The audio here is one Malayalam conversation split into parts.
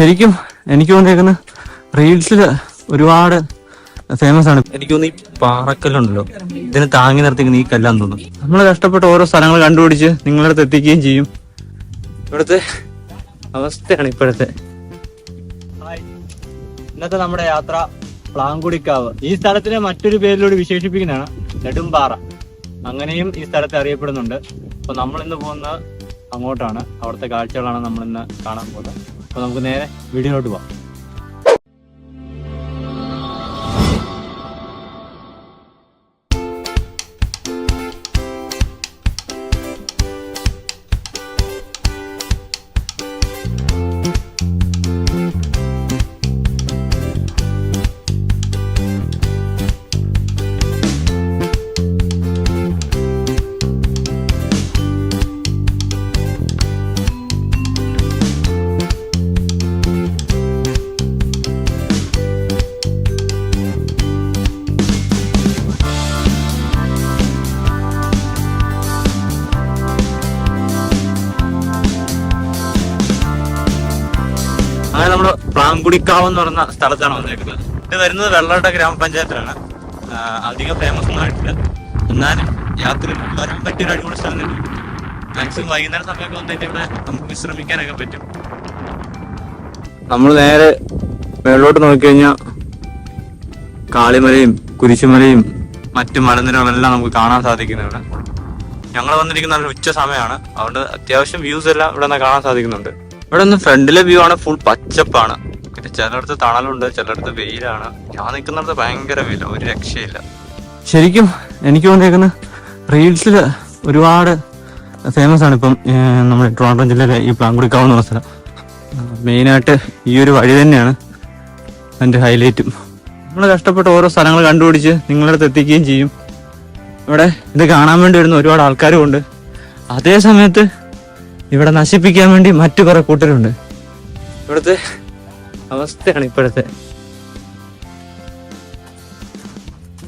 ശരിക്കും എനിക്ക് തോന്നിയേക്കുന്ന റീൽസിൽ ഒരുപാട് ഫേമസ് ആണ്. എനിക്ക് തോന്നുന്നു ഈ പാറക്കല്ലുണ്ടല്ലോ ഇതിനെ താങ്ങി നിർത്തിക്കുന്ന ഈ കല്ലാന്ന് തോന്നുന്നു. നമ്മൾ കഷ്ടപ്പെട്ട് ഓരോ സ്ഥലങ്ങൾ കണ്ടുപിടിച്ച് നിങ്ങളുടെ അടുത്ത് എത്തിക്കുകയും ചെയ്യും. ഇവിടുത്തെ അവസ്ഥയാണ് ഇപ്പോഴത്തെ. ഇന്നത്തെ നമ്മുടെ യാത്ര പ്ലാങ്കുടിക്കാവ്. ഈ സ്ഥലത്തിനെ മറ്റൊരു പേരിലൂടെ വിശേഷിപ്പിക്കുന്നതാണ് നെടുമ്പാറ. അങ്ങനെയും ഈ സ്ഥലത്തെ അറിയപ്പെടുന്നുണ്ട്. അപ്പൊ നമ്മൾ ഇന്ന് പോകുന്നത് അങ്ങോട്ടാണ്. അവിടുത്തെ കാഴ്ചകളാണ് നമ്മൾ ഇന്ന് കാണാൻ പോകുന്നത്. അപ്പൊ നമുക്ക് നേരെ വീഡിയോയിലോട്ട് പോവാം. അങ്ങനെ നമ്മൾ പ്ലാങ്കുടിക്കാവ് എന്ന് പറയുന്ന സ്ഥലത്താണ് വന്നേക്കുന്നത്. ഇത് വരുന്നത് വെള്ളാട്ട ഗ്രാമപഞ്ചായത്തിലാണ്. അധികം ഫേമസ് ഒന്നും ആയിട്ടില്ല. എന്നാലും യാത്ര വരാൻ പറ്റിയ ഒരു അടിപൊളി സ്ഥലം തന്നെ മാക്സിമം വൈകുന്നേരം സമയമൊക്കെ വന്നിട്ട് ഇവിടെ നമുക്ക് വിശ്രമിക്കാനൊക്കെ പറ്റും. നമ്മൾ നേരെ മേളിലോട്ട് നോക്കിക്കഴിഞ്ഞാൽ കാളിമലയും കുരിശുമലയും മറ്റു മലനിരകളെല്ലാം നമുക്ക് കാണാൻ സാധിക്കുന്നതാണ് ഞങ്ങൾ വന്നിരിക്കുന്ന ഉച്ച സമയമാണ്. അതുകൊണ്ട് അത്യാവശ്യം വ്യൂസ് എല്ലാം ഇവിടെ നിന്ന് കാണാൻ സാധിക്കുന്നുണ്ട്. ഇവിടെ ഒന്ന് ഫ്രണ്ടിലെ വ്യൂ ആണ് ഫുൾ പച്ചപ്പാണ്. പിന്നെ ചിലയിടത്ത് തണലുണ്ട് ചിലയിടത്ത് വെയിലാണ്. ഞാൻ നിൽക്കുന്നിടത്ത് ഭയങ്കര വെയില ഒരു രക്ഷയില്ല. ശരിക്കും എനിക്ക് തോന്നിയേക്കുന്ന റീൽസിൽ ഒരുപാട് ഫേമസ് ആണ് ഇപ്പം നമ്മുടെ ട്രിവാൻഡ്രം ജില്ലയിലെ ഈ പ്ലാങ്കുടിക്കാവ് എന്ന് പറഞ്ഞ സ്ഥലം. മെയിനായിട്ട് ഈ ഒരു വഴി തന്നെയാണ് എന്റെ ഹൈലൈറ്റും നമ്മൾ കഷ്ടപ്പെട്ട് ഓരോ സ്ഥലങ്ങൾ കണ്ടുപിടിച്ച് നിങ്ങളുടെ അടുത്ത് എത്തിക്കുകയും ചെയ്യും. ഇവിടെ ഇത് കാണാൻ വേണ്ടി വരുന്ന ഒരുപാട് ആൾക്കാരും ഉണ്ട്. അതേ സമയത്ത് ഇവിടെ നശിപ്പിക്കാൻ വേണ്ടി മറ്റു കുറെ കൂട്ടരുണ്ട്. ഇവിടുത്തെ അവസ്ഥയാണ് ഇപ്പോഴത്തെ.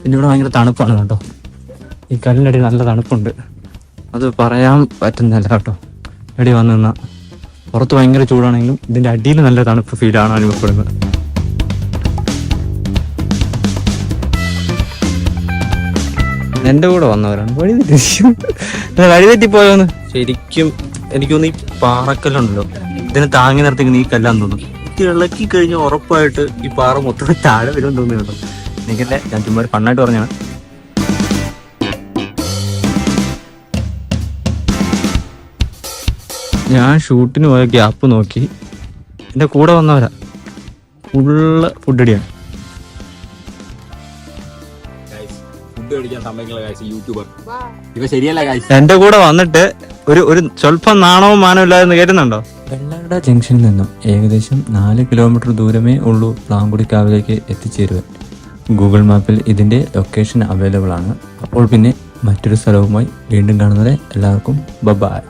പിന്നെ ഇവിടെ ഭയങ്കര തണുപ്പാണ് കേട്ടോ. ഈ കല്ലിനടി നല്ല തണുപ്പുണ്ട്. അത് പറയാൻ പറ്റുന്നില്ല കേട്ടോ. എടി വന്നു നിന്നാ. പുറത്ത് ഭയങ്കര ചൂടാണെങ്കിലും ഇതിന്റെ അടിയിൽ നല്ല തണുപ്പ് ഫീലാണ് അനുഭവപ്പെടുന്നത്. എന്റെ കൂടെ വന്നവരാണ്. വഴി തെറ്റി വഴി ശരിക്കും എനിക്ക് തോന്നുന്നു ഈ പാറക്കല്ലുണ്ടല്ലോ. ഇതിനെ താങ്ങി നിർത്തിക്കുന്ന ഈ കല്ലാന്ന് തോന്നുന്നു. ഇത് ഇളക്കി കഴിഞ്ഞ ഉറപ്പായിട്ട് ഈ പാറ മൊത്തം താഴെ വരും തോന്നുന്നുണ്ടോ എനിക്കല്ലേ ഞാൻ ചുമ്മാ പണ്ണായിട്ട് ഫണ്ണായിട്ട് പറഞ്ഞാണ് ഞാൻ ഷൂട്ടിന് പോയ ഗ്യാപ്പ് നോക്കി. എന്റെ കൂടെ വന്നവരാ. ഫുള്ള് ഫുഡ് അടിയാണ് ഫുഡ് കഴിക്കാൻ സമ്മതിക്കുള്ള കാഴ്ച യൂട്യൂബർ. ഇവ ശരിയല്ല കാഴ്ച എന്റെ കൂടെ വന്നിട്ട് ഒരു ഒരു സ്വല്പം നാണവും മാനവും ഇല്ലാതെന്ന് കേട്ടുന്നുണ്ടോ വെള്ളാട ജംഗ്ഷനിൽ നിന്നും ഏകദേശം നാല് കിലോമീറ്റർ ദൂരമേ ഉള്ളൂ പ്ലാങ്കുടിക്കാവിലേക്ക് എത്തിച്ചേരുവാൻ. ഗൂഗിൾ മാപ്പിൽ ഇതിന്റെ ലൊക്കേഷൻ അവൈലബിൾ ആണ്. അപ്പോൾ പിന്നെ മറ്റൊരു സ്ഥലവുമായി വീണ്ടും കാണുന്നത് എല്ലാവർക്കും ബബായ്